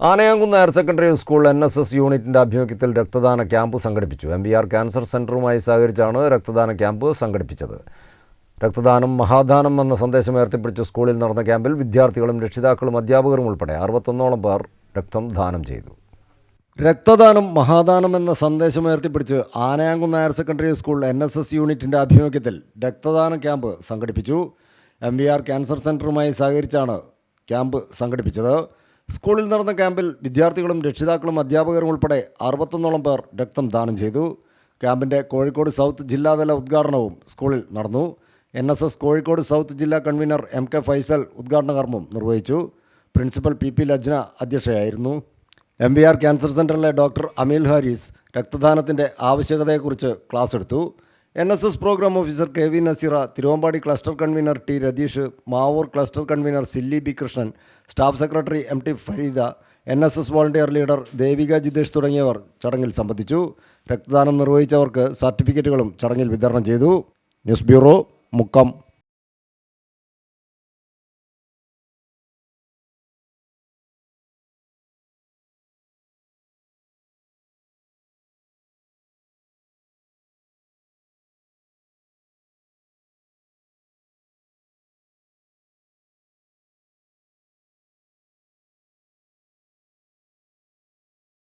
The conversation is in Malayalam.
Anayamkunnu higher secondary school N S S യൂണിറ്റിന്റെ ആഭിമുഖ്യത്തിൽ രക്തദാന ക്യാമ്പ് സംഘടിപ്പിച്ചു. എം ബി ആർ ക്യാൻസർ സെന്ററുമായി സഹകരിച്ചാണ് രക്തദാന ക്യാമ്പ് സംഘടിപ്പിച്ചത്. രക്തദാനം മഹാദാനം എന്ന സന്ദേശം ഉയർത്തിപ്പിടിച്ച് സ്കൂളിൽ നടന്ന ക്യാമ്പിൽ വിദ്യാർത്ഥികളും രക്ഷിതാക്കളും അധ്യാപകരും ഉൾപ്പെടെ അറുപത്തൊന്നോളം പേർ രക്തം ദാനം ചെയ്തു. രക്തദാനം മഹാദാനം എന്ന സന്ദേശം ഉയർത്തിപ്പിടിച്ച് Anayamkunnu higher secondary school N S S യൂണിറ്റിന്റെ ആഭിമുഖ്യത്തിൽ രക്തദാന ക്യാമ്പ് സംഘടിപ്പിച്ചു. എം ബി ആർ ക്യാൻസർ സെന്ററുമായി സഹകരിച്ചാണ് ക്യാമ്പ് സംഘടിപ്പിച്ചത്. സ്കൂളിൽ നടന്ന ക്യാമ്പിൽ വിദ്യാർത്ഥികളും രക്ഷിതാക്കളും അധ്യാപകരും ഉൾപ്പെടെ അറുപത്തൊന്നോളം പേർ രക്തം ദാനം ചെയ്തു. ക്യാമ്പിന്റെ കോഴിക്കോട് സൗത്ത് ജില്ലാതല ഉദ്ഘാടനവും സ്കൂളിൽ നടന്നു. N S S Kozhikode south ജില്ലാ കൺവീനർ എം കെ ഫൈസൽ ഉദ്ഘാടന കർമ്മം നിർവഹിച്ചു. പ്രിൻസിപ്പൽ പി പി ലജ്ന അധ്യക്ഷയായിരുന്നു. എം ബി ആർ ക്യാൻസർ സെന്ററിലെ ഡോക്ടർ അമീൽ ഹാരിസ് രക്തദാനത്തിന്റെ ആവശ്യകതയെക്കുറിച്ച് ക്ലാസ് എടുത്തു. N S S programme officer K V Naseera Thiruvambady cluster convener T Ratheesh Mavoor cluster convener Silly B Krishnan staff secretary M T Fareeda N S S volunteer leader Devika Jithesh തുടങ്ങിയവർ ചടങ്ങിൽ സംബന്ധിച്ചു. രക്തദാനം നിർവഹിച്ചവർക്ക് സർട്ടിഫിക്കറ്റുകളും ചടങ്ങിൽ വിതരണം ചെയ്തു. News bureau Mukkam.